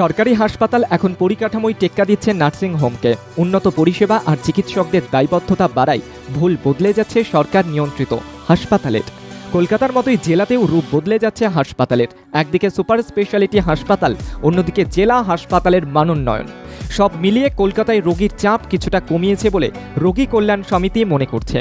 সরকারি হাসপাতাল এখন পরিকাঠামোয় টেক্কা দিচ্ছে নার্সিং হোমকে। উন্নত পরিষেবা আর চিকিৎসকদের দায়বদ্ধতা বাড়ায় ভুল বদলে যাচ্ছে সরকার নিয়ন্ত্রিত হাসপাতালের। কলকাতার মতোই জেলাতেও রূপ বদলে যাচ্ছে হাসপাতালের। একদিকে সুপার স্পেশালিটি হাসপাতাল, অন্যদিকে জেলা হাসপাতালের মানোন্নয়ন। সব মিলিয়ে কলকাতায় রোগীর চাপ কিছুটা কমিয়েছে বলে রোগী কল্যাণ সমিতি মনে করছে।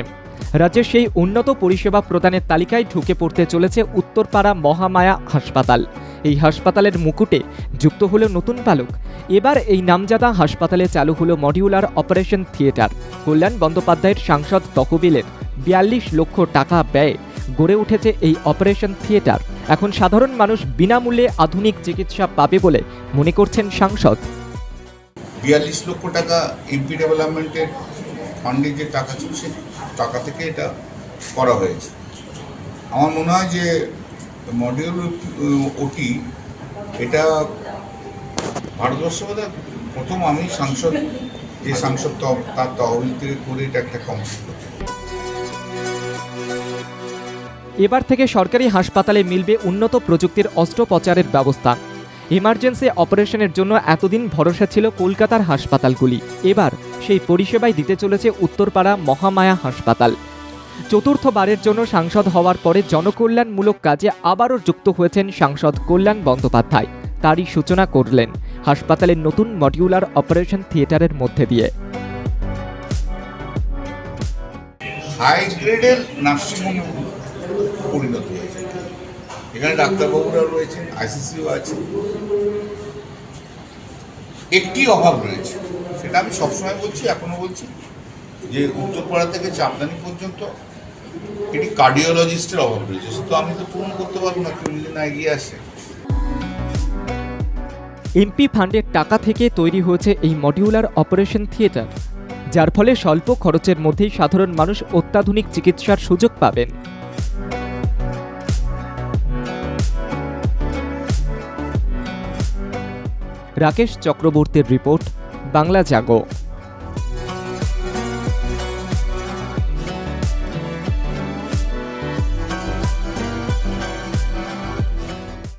রাজ্যের সেই উন্নত পরিষেবা প্রদানের তালিকায় ঢুকে পড়তে চলেছে উত্তরপাড়া মহামায়া হাসপাতাল। এই হাসপাতালের মুকুটে যুক্ত হলো নতুন পালক এবার এই নামজাদা হাসপাতালে চালু হলো মডিউলার অপারেশন থিয়েটার। কল্যাণ বন্দ্যোপাধ্যায়ের সাংসদ তহবিলের বিয়াল্লিশ লক্ষ টাকা ব্যয়ে গড়ে উঠেছে এই অপারেশন থিয়েটার। এখন সাধারণ মানুষ বিনামূল্যে আধুনিক চিকিৎসা পাবে বলে মনে করছেন সাংসদ। বিয়াল্লিশ লক্ষ টাকা এমপি ডেভেলপমেন্টের ফান্ডে যে টাকা ছিল সে টাকা থেকে এটা করা হয়েছে। আমার মনে হয় যে মডিউল ওটি এটা ভারতবর্ষে বোধহয় প্রথম আমি সাংসদ, যে সাংসদ তার তহবিল থেকে করে এটা একটা করতে এবার থেকে সরকারি হাসপাতালে মিলবে উন্নত প্রযুক্তির অস্ত্রোপচারের ব্যবস্থা। ইমার্জেন্সি অপারেশনের জন্য এতদিন ভরসা ছিল কলকাতার হাসপাতালগুলি। এবার সেই পরিষেবাই দিতে চলেছে উত্তরপাড়া মহামায়া হাসপাতাল। চতুর্থবারের জন্য সাংসদ হওয়ার পরে জনকল্যাণমূলক কাজে আবারও যুক্ত হয়েছেন সাংসদ কল্যাণ বন্দ্যোপাধ্যায়। তারই সূচনা করলেন হাসপাতালের নতুন মডিউলার অপারেশন থিয়েটারের মধ্যে দিয়ে। হাই গ্রেডের নার্সিংহোমে পরিণত হয়েছে। এখানে ডাক্তারবাবুরা রয়েছেন আইসিসিও আছে। একটি অভাব রয়েছে, সেটা আমি সবসময় বলছি এখনও বলছি, যে উত্তরপাড়া থেকে চাপদানি পর্যন্ত এটি কার্ডিওলজিস্টের অভাব রয়েছে তো আমি তো পূরণ করতে পারব না, কেউ যদি না এগিয়ে আসে। এমপি ফান্ডের টাকা থেকে তৈরি হয়েছে এই মডিউলার অপারেশন থিয়েটার, যার ফলে স্বল্প খরচের মধ্যেই সাধারণ মানুষ অত্যাধুনিক চিকিৎসার সুযোগ পাবেন। রাকেশ চক্রবর্তীর রিপোর্ট, বাংলা জাগো।